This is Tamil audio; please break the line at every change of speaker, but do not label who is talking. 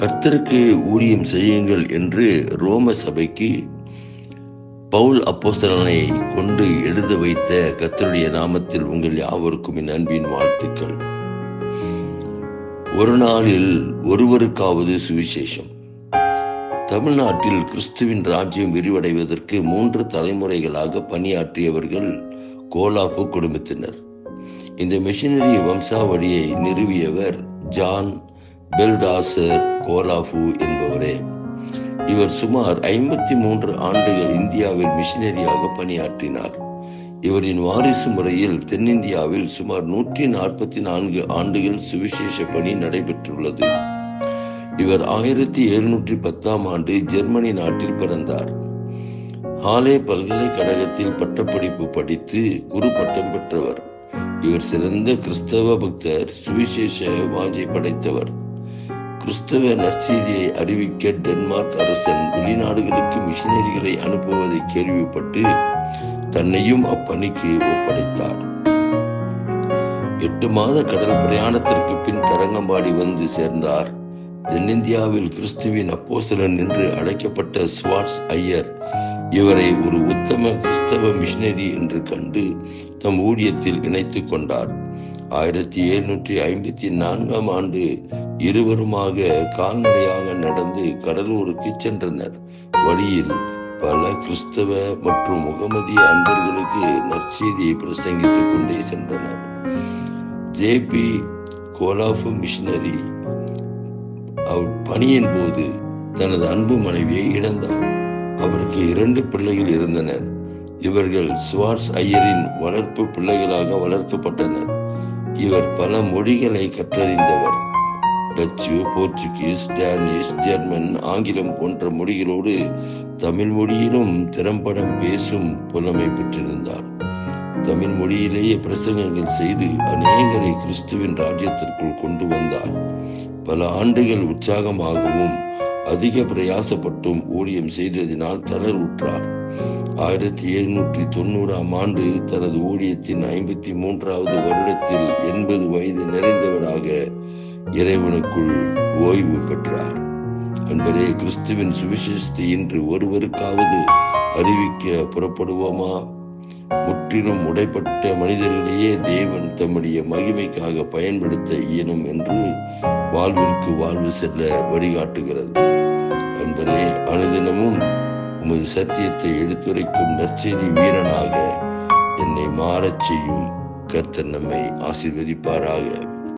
கர்த்தருக்கு ஊழியம் செய்யுங்கள் என்று ரோம சபைக்கு பவுல் அப்போஸ்தலனை கொண்டு எழுத வைத்த கர்த்தருடைய நாமத்தில் உங்கள் யாவருக்கும் என் அன்பின் வாழ்த்துக்கள். ஒரு நாளில் ஒருவருக்காவது சுவிசேஷம். தமிழ்நாட்டில் கிறிஸ்துவின் ராஜ்யம் விரிவடைவதற்கு மூன்று தலைமுறைகளாக பணியாற்றியவர்கள் கோலாப்பு குடும்பத்தினர். இந்த மிஷினரி வம்சாவளியை நிறுவியவர் ஜான் பெல்தாசர் கோலாஃபு என்பவரே. இவர் சுமார் ஐம்பத்தி மூன்று ஆண்டுகள் இந்தியாவில் மிஷினரியாக பணியாற்றினார். இவரின் வாரிசு முறையில் தென்னிந்தியாவில் சுமார் நூற்றி நாற்பத்தி நான்கு ஆண்டுகள் சுவிசேஷ பணி நடைபெற்றுள்ளது. இவர் ஆயிரத்தி எழுநூற்றி பத்தாம் ஆண்டு ஜெர்மனி நாட்டில் பிறந்தார். ஹாலே பல்கலைக்கழகத்தில் பட்டப்படிப்பு படித்து குரு பட்டம் பெற்றவர். இவர் சிறந்த கிறிஸ்தவ பக்தர் சுவிசேஷ வாஞ்சை படைத்தவர். கிறிஸ்தவ நற்செய்தியை அறிவிக்க டென்மார்க் அரசன் வெளிநாடுகளுக்கு மிஷினரிகளை அனுப்புவதை கேள்விப்பட்டு தன்னையும் அப்பணிக்கு ஒப்படைத்தார். எட்டு மாத கடல் பிரயாணத்திற்கு பின் தரங்கம்பாடி வந்து சேர்ந்தார். தென்னிந்தியாவில் கிறிஸ்துவின் அப்போசலன் என்று அழைக்கப்பட்ட ஸ்வாட்ஸ் ஐயர் இவரை ஒரு உத்தம கிறிஸ்தவ மிஷினரி என்று கண்டு தம் ஊழியத்தில் இணைத்துக் கொண்டார். ஆயிரத்தி எழுநூற்றி ஐம்பத்தி நான்காம் ஆண்டு இருவருமாக கால்நடையாக நடந்து கடலூருக்கு சென்றனர். வழியில் பல கிறிஸ்தவ மற்றும் முகமதிய அன்பர்களுக்கு நற்செய்தியை பிரசங்கித்துக் கொண்டே சென்றனர். ஜே பி கோலாஃபு மிஷினரி அவர் பணியின் போது தனது அன்பு மனைவியை இழந்தார். அவருக்கு இரண்டு பிள்ளைகள் இருந்தனர். இவர்கள் சுவார்ஸ் ஐயரின் வளர்ப்பு பிள்ளைகளாக வளர்க்கப்பட்டனர். இவர் பல மொழிகளை கற்றறிந்தவர். டச்சு போர்ச்சுகீஸ் டேனிஷ் ஜெர்மன் ஆங்கிலம் போன்ற மொழிகளோடு தமிழ் மொழியிலும் திறம்படம் பேசும் புலமை பெற்றிருந்தார். தமிழ் மொழியிலேயே பிரசங்கங்கள் செய்து அநேகரை கிறிஸ்துவின் ராஜ்யத்திற்குள் கொண்டு வந்தார். பல ஆண்டுகள் உற்சாகமாகவும் அதிக பிரயாசப்பட்டும் ஊழியம் செய்ததினால் தளர் உற்றார். ஆயிரத்தி எழுநூற்றி தொண்ணூறாம் ஆண்டு தனது ஊழியத்தின் ஐம்பத்தி மூன்றாவது வருடத்தில் எண்பது வயது நிறைந்தவராக இறைவனுக்குள் ஓய்வு பெற்றார். அன்பரே கிறிஸ்துவின் சுவிசேஷத்தை இன்று ஒருவருக்காவது அறிவிக்க புறப்படுவோமா? முற்றிலும் உடைப்பட்ட மனிதர்களையே தேவன் தம்முடைய மகிமைக்காக பயன்படுத்த இயலும் என்று வாழ்விற்கு வாழ்வு செல்ல வழிகாட்டுகிறது. அன்பரே அனுதினமும் உமது சத்தியத்தை எடுத்துரைக்கும் நற்செய்தி வீரனாக என்னை மாறச் செய்யும் கர்த்தன் நம்மை ஆசிர்வதிப்பாராக.